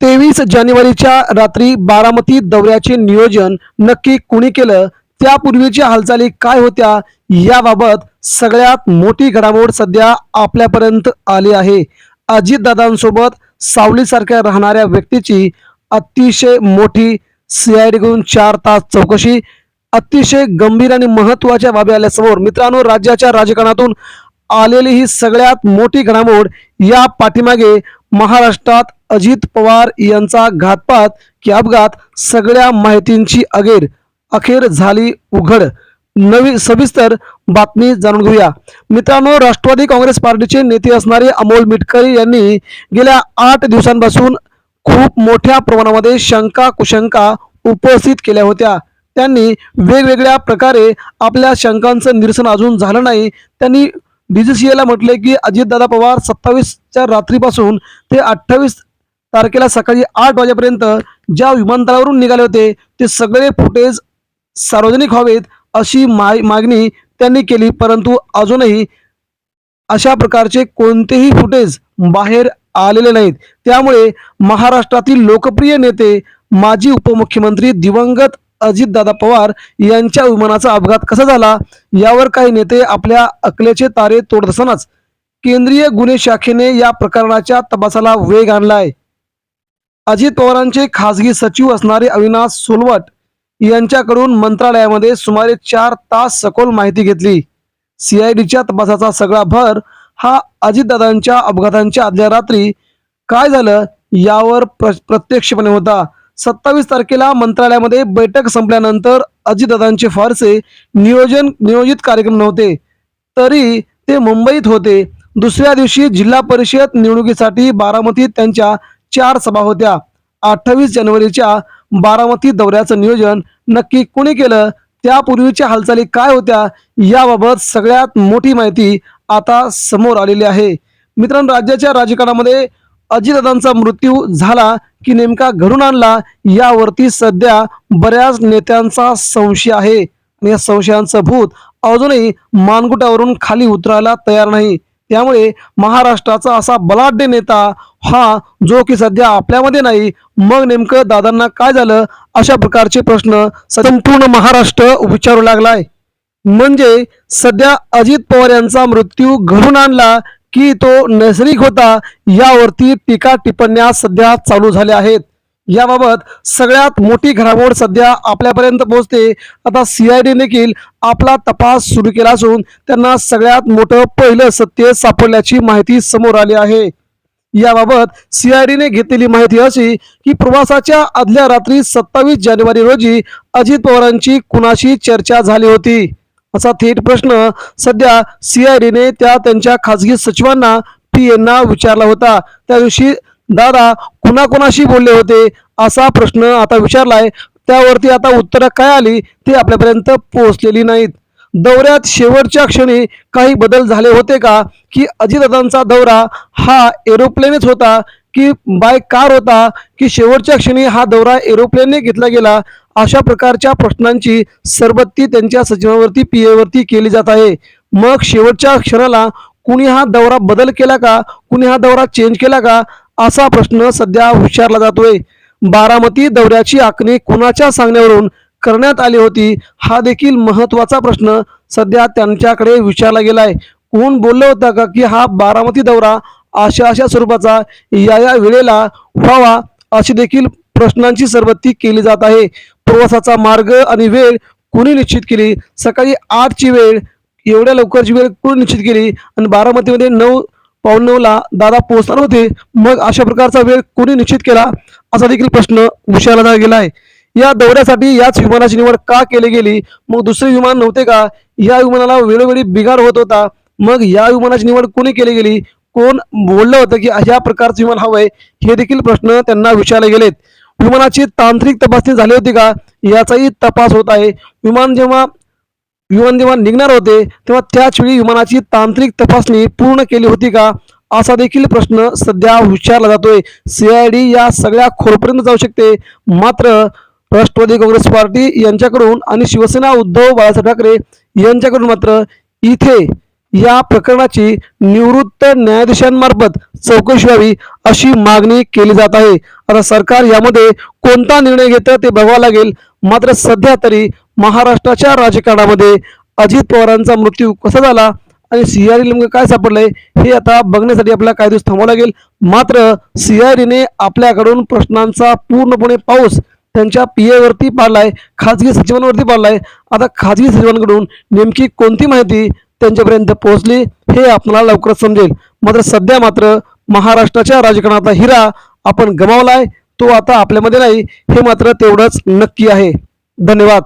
तेवीस जानेवारीच्या रात्री बारामती दौऱ्याचे नियोजन नक्की कुणी केलं? त्यापूर्वीच्या हालचाली काय होत्या? याबाबत सगळ्यात मोठी घडामोड सध्या आपल्यापर्यंत आली आहे. अजितदादांसोबत सावलीसारख्या राहणाऱ्या व्यक्तीची अतिशय मोठी सीआयडीकडून चार तास चौकशी अतिशय गंभीर आणि महत्त्वाच्या बाबी आल्यासमोर मित्रांनो राज्याच्या राजकारणातून आलेली ही सगळ्यात मोठी घडामोड या पाठीमागे महाराष्ट्रात अजित पवार यांचा घातपात की अपघात सगळ्या माहितींची अगेर अखेर झाली उघड. नवी सविस्तर बातमी जाणून घेऊया. मित्रांनो राष्ट्रवादी काँग्रेस पार्टीचे नेते असणारे अमोल मिटकरी यांनी गेल्या आठ दिवसांपासून खूप मोठ्या प्रमाणामध्ये शंका कुशंका उपस्थित केल्या होत्या. त्यांनी वेगवेगळ्या प्रकारे आपल्या शंकांचं निरसन अजून झालं नाही. त्यांनी डीजीसीएला म्हटले की अजितदादा पवार सत्तावीसच्या रात्रीपासून ते अठ्ठावीस तारखेला सकाळी आठ वाजेपर्यंत ज्या विमानतळावरून निघाले होते ते सगळे फुटेज सार्वजनिक व्हावेत अशी मा- मागणी त्यांनी केली. परंतु अजूनही अशा प्रकारचे कोणतेही फुटेज बाहेर आलेले नाहीत. त्यामुळे महाराष्ट्रातील लोकप्रिय नेते माजी उपमुख्यमंत्री दिवंगत अजितदादा पवार यांच्या विमानाचा अपघात कसा झाला? यावर काही नेते आपल्या अकलेचे तारे तोडत असतानाच केंद्रीय गुन्हे शाखेने या प्रकरणाच्या तपासाला वेग आणलाय. अजित पवारांचे खासगी सचिव असणारे अविनाश सोलवट यांच्याकडून मंत्रालयामध्ये सुमारे चार तास सखोल माहिती घेतली. सीआयडीच्या तपासाचा सगळा भर हा अजितदादांच्या अपघातांच्या आदल्या रात्री काय झालं यावर प्र प्रत्यक्षपणे होता. सत्तावीस तारखेला मंत्रालयामध्ये बैठक संपल्यानंतर अजितदादांचे फारसे नियोजन नियोजित कार्यक्रम नव्हते. तरी ते मुंबईत होते. दुसऱ्या दिवशी जिल्हा परिषद निवडणुकीसाठी बारामतीत त्यांच्या चार सभा होत्या. अठ्ठावीस जानेवारीच्या बारामती दौऱ्याचं नियोजन नक्की कोणी केलं? त्यापूर्वीच्या हालचाली काय होत्या? याबाबत सगळ्यात मोठी माहिती आता समोर आलेली आहे. मित्रांनो राज्याच्या राजकारणामध्ये अजितदादांचा मृत्यू झाला की नेमका घडून आणला यावरती सध्या बऱ्याच नेत्यांचा संशय आहे. आणि या संशयांचं भूत अजूनही मानगुटावरून खाली उतरायला तयार नाही. त्यामुळे महाराष्ट्राचा असा बलाढ्य नेता हा जो की सध्या आपल्यामध्ये नाही मग नेमकं दादांना काय झालं अशा प्रकारचे प्रश्न संपूर्ण महाराष्ट्र विचारू लागलाय. म्हणजे सध्या अजित पवार यांचा मृत्यू घडून आणला की तो नैसर्गिक होता यावरती टीका टिप्पण्या सध्या चालू झाल्या आहेत. याबाबत सगळ्यात मोठी घडामोड सध्या आपल्यापर्यंत पोहोचते. आता सीआयडी देखील आपला तपास सुरू केला असून त्यांना सगळ्यात मोठं पहिलं सत्य सापडल्याची माहिती समोर आली आहे. याबाबत सीआयडीने घेतलेली माहिती अशी की प्रवासाच्या आदल्या रात्री सत्तावीस जानेवारी रोजी अजित पवारांची कुणाशी चर्चा झाली होती? असा थेट प्रश्न सध्या सीआयडीने त्या त्यांच्या खासगी सचिवांना पी यांना विचारला होता. त्या दिवशी दादा कुणाकुणाशी बोलले होते असा प्रश्न आता विचारलाय. त्यावरती आता उत्तरं काय आली ते आपल्यापर्यंत पोहोचलेली नाहीत. दौऱ्यात शेवटच्या क्षणी काही बदल झाले होते का? की अजितदादांचा दौरा हा एरोप्लेनच होता? की बाय कार होता? की शेवटच्या क्षणी हा दौरा एरोप्लेनने घेतला गेला? अशा प्रकारच्या प्रश्नांची सरबत्ती त्यांच्या सचिवावरती पी एवरती केली जात आहे. मग शेवटच्या क्षणाला कुणी हा दौरा बदल केला का? कुणी हा दौरा चेंज केला का? असा प्रश्न सध्या विचारला जातोय. बारामती दौऱ्याची आखणी कुणाच्या सांगण्यावरून करण्यात आली होती? हा देखील महत्त्वाचा प्रश्न सध्या त्यांच्याकडे विचारला गेलाय. कोण बोललं होतं का की हा बारामती दौरा अशा अशा स्वरूपाचा या या वेळेला व्हावा अशी देखील प्रश्नांची सरबत्ती केली जात आहे. प्रवासाचा मार्ग आणि वेळ कुणी निश्चित केली? सकाळी आठची वेळ एवढ्या लवकरची वेळ कुणी निश्चित केली? आणि बारामतीमध्ये नऊ पाऊन नऊला दादा पोहोचणार होते. मग अशा प्रकारचा वेळ कुणी निश्चित केला? असा देखील प्रश्न विचारला गेला आहे. या दौऱ्यासाठी याच विमानाची निवड का केली गेली? मग दुसरे विमान नव्हते का? या विमानाला वेळोवेळी बिघाड होत होता. मग या विमानाची निवड कोणी केली गेली? कोण बोललं होतं की अशा प्रकारचं विमान हवंय? हे देखील प्रश्न त्यांना विचारले गेलेत. विमानाची तांत्रिक तपासणी झाली होती का? याचाही तपास होत आहे. विमान जेव्हा विमान जेव्हा निघणार होते तेव्हा त्याच वेळी विमानाची तांत्रिक तपासणी पूर्ण केली होती का? असा देखील प्रश्न सध्या विचारला जातोय. सीआयडी या सगळ्या खोरपर्यंत जाऊ शकते. मात्र राष्ट्रवादी काँग्रेस पार्टी यांच्याकडून आणि शिवसेना उद्धव बाळासाहेब ठाकरे यांच्याकडून मात्र इथे या प्रकरणाची निवृत्त न्यायाधीशांमार्फत चौकशी व्हावी अशी मागणी केली जात आहे. आता सरकार यामध्ये कोणता निर्णय घेतं ते बघावं लागेल. मात्र सध्या तरी महाराष्ट्राच्या राजकारणामध्ये अजित पवारांचा मृत्यू कसा झाला आणि सीआरडी नेमकं काय सापडलंय हे आता बघण्यासाठी आपल्याला काही दिवस थांबावं लागेल. मात्र सीआरडीने आपल्याकडून प्रश्नांचा पूर्णपणे पाऊस त्यांच्या पी एवरती पाडलाय खाजगी सचिवांवरती पाडलाय. आता खाजगी सचिवांकडून नेमकी कोणती माहिती त्यांच्यापर्यंत पोहोचली हे आपल्याला लवकरच समजेल. मात्र सध्या मात्र महाराष्ट्राच्या राजकारणाचा हिरा आपण गमावलाय तो आता आपल्यामध्ये नाही हे मात्र तेवढंच नक्की आहे. धन्यवाद.